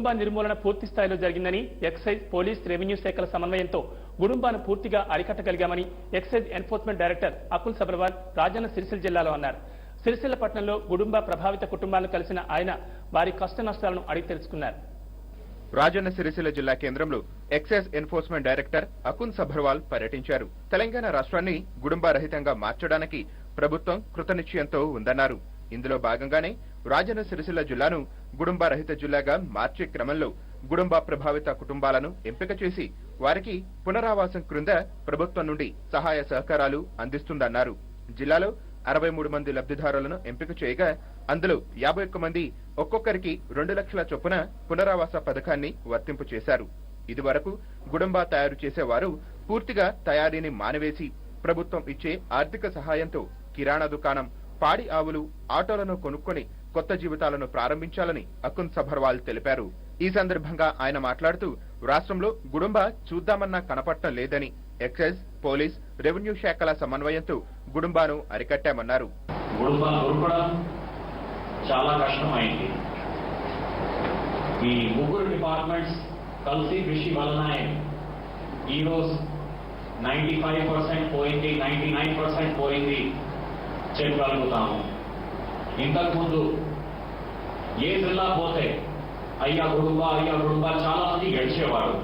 గుడుంబ నిర్మూలన పూర్తి స్థాయిలో జరిగిందని ఎక్సైజ్ పోలీస్ రెవెన్యూ శాఖల సమన్వయంతో గుడుంబాను పూర్తిగా అరికట్టగలిగామని excise enforcement director Akul Sabharwal Rajanna Sircilla జిల్లాలో అన్నారు. సిరిసిల్ల పట్టణంలో గుడుంబ ప్రభావిత కుటుంబాలను కలిసిన ఆయన వారి కష్ట నష్టాలను అడిగి తెలుసుకున్నారు. రాజన్న సిరిసిల్ల జిల్లా కేంద్రంలో excise enforcement director Akun Sabharwal పర్యటించారు. తెలంగాణ రాష్ట్రాన్ని గుడుంబరహితంగా మార్చడానికి ప్రభుత్వం కృతనిశ్చయంతో ఉందన్నారు. ఇందులో భాగంగానే రాజన్న సిరిసిల్ల జిల్లాను గుడుంబరహిత జిల్లాగా మార్చే క్రమంలో గుడుంబ ప్రభావిత కుటుంబాలను ఎంపిక చేసి వారికి పునరావాసం క్రింద ప్రభుత్వం నుండి సహాయ సహకారాలు అందిస్తుందన్నారు. జిల్లాలో అరవై మూడు మంది లబ్ధిదారులను ఎంపిక చేయగా అందులో యాభై ఒక్క మంది ఒక్కొక్కరికి రెండు లక్షల చొప్పున పునరావాస పథకాన్ని వర్తింపు చేశారు. ఇదివరకు గుడంబా తయారు చేసేవారు పూర్తిగా తయారీని మానివేసి ప్రభుత్వం ఇచ్చే ఆర్థిక సహాయంతో కిరాణా దుకాణం పాడి ఆవులు ఆటోలను కొనుక్కొని కొత్త జీవితాలను ప్రారంభించాలని అకున్ సభర్వాల్ తెలిపారు. ఈ సందర్భంగా ఆయన మాట్లాడుతూ రాష్ట్రంలో గుడుంబ చూద్దామన్నా కనపడటం లేదని ఎక్సైజ్ పోలీస్ రెవెన్యూ శాఖల సమన్వయంతో గుడుంబాను అరికట్టామన్నారు. చాలా కష్టమైంది. ఈ ముగ్గురు డిపార్ట్మెంట్స్ కలిసి కృషి వలన ఈరోజు నైంటీ ఫైవ్ పర్సెంట్ పోయింది నైంటీ నైన్ పర్సెంట్ పోయింది చెప్పగలుగుతాము. ఇంతకుముందు ఏ జిల్లా పోతే అయ్యా కుటుంబ అయ్యా కుటుంబ చాలా మంది గడిచేవారు.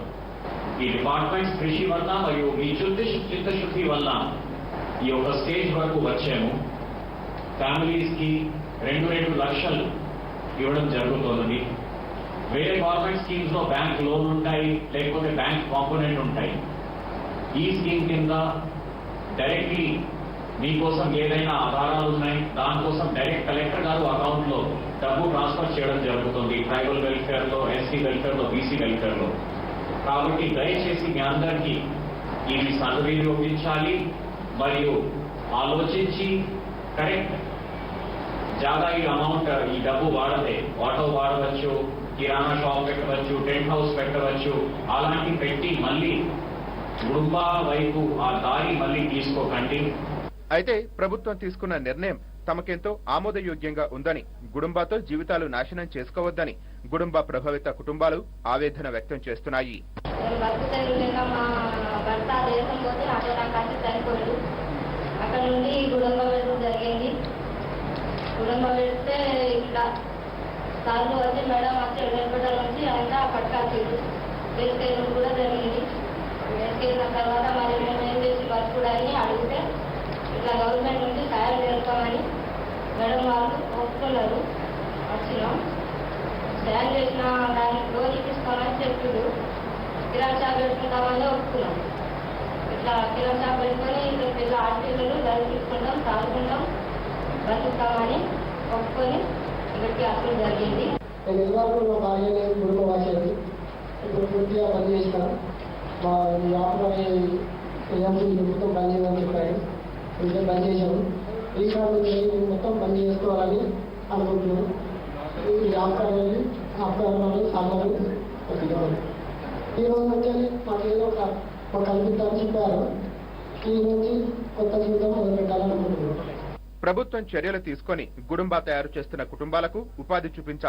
ఈ డిపార్ట్మెంట్స్ కృషి వల్ల మరియు మీ శుద్ధి చిత్తశుద్ధి వల్ల ఈ యొక్క స్టేజ్ వరకు వచ్చాము. ఫ్యామిలీస్కి రెండు రెండు లక్షలు ఇవ్వడం జరుగుతోంది. వేరే గవర్నమెంట్ స్కీమ్స్లో బ్యాంక్ లోన్ ఉంటాయి లేకపోతే బ్యాంక్ కాంపోనెంట్ ఉంటాయి. ఈ స్కీమ్ కింద డైరెక్ట్లీ మీకోసం ఏదైనా ఆధారాలు ఉన్నాయి దానికోసం డైరెక్ట్ కలెక్టర్ గారు అకౌంట్లో డబ్బు ట్రాన్స్ఫర్ చేయడం జరుగుతుంది ట్రైబల్ వెల్ఫేర్లో ఎస్సీ వెల్ఫేర్లో బీసీ వెల్ఫేర్లో కాబట్టి దయచేసి మీ అందరికీ ఇవి సద్వినియోగించాలి మరియు ఆలోచించి కరెక్ట్ జాగా ఈ అమౌంట్ ఈ డబ్బు వాడతే ఆటో వాడవచ్చు కిరాణా షాప్ పెట్టవచ్చు టెంట్ హౌస్ పెట్టవచ్చు అలాంటి పెట్టి మళ్ళీ గుడుంబా వైపు ఆ దారి మళ్ళీ తీసుకోకండి. అయితే ప్రభుత్వం తీసుకున్న నిర్ణయం తమకెంతో ఆమోదయోగ్యంగా ఉందని గుడుంబాతో జీవితాలు నాశనం చేసుకోవద్దని గుడుంబ ప్రభావిత కుటుంబాలు ఆవేదన వ్యక్తం చేస్తున్నాయి. అక్కడ నుండి గుడంబ జరిగింది. గుడంబ ఇట్లా సార్లు వచ్చి మేడం వచ్చి నుంచి కూడా జరిగింది వేసుకెళ్ళిన తర్వాత మరి మేము ఏం చేసి బతుకుడని అడిగితే ఇట్లా గవర్నమెంట్ నుంచి సాయం చేస్తామని మేడం వాళ్ళు ఒప్పుకున్నారు వచ్చినాం. సాయం చేసిన దానికి లోన్ ఇప్పిస్తామని చెప్పిండు. కిరాణా షాప్ పెట్టుకుంటామని ఒప్పుకున్నాం. ఇట్లా కిరాణా షాప్ పెట్టుకొని ఇట్లా పిల్ల ఆడపిల్లలు దర్శించుకుంటాం తాగుకుంటాం బతుకుతామని ఒప్పుకొని ఇక్కడికి అసలు జరిగింది. నేను ఇదివరకు మా కుటుంబ వాసేది ఇప్పుడు పూర్తిగా పని మా వ్యాపారం ఏఎంసీ మొత్తం పని చెప్పారు. ఇంకా పని చేశాము ఈ కాలం మొత్తం పని చేసుకోవాలని అనుకుంటున్నాను. ఈ వ్యాపారాన్ని వ్యాపారాలు సాగాలి పెట్టుకోవాలి ఈ రోజు వచ్చి మాకు ఏదో ఒక ఒక కల్పిద్దామని చెప్పారు. ఈ నుంచి కొత్త జీవితం మొదలు పెట్టాలనుకుంటున్నాను ప్రభుత్వం చర్యలు తీసుకొని గుడుంబా తయారు చేస్తున్న కుటుంబాలకు ఉపాధి చూపించాలి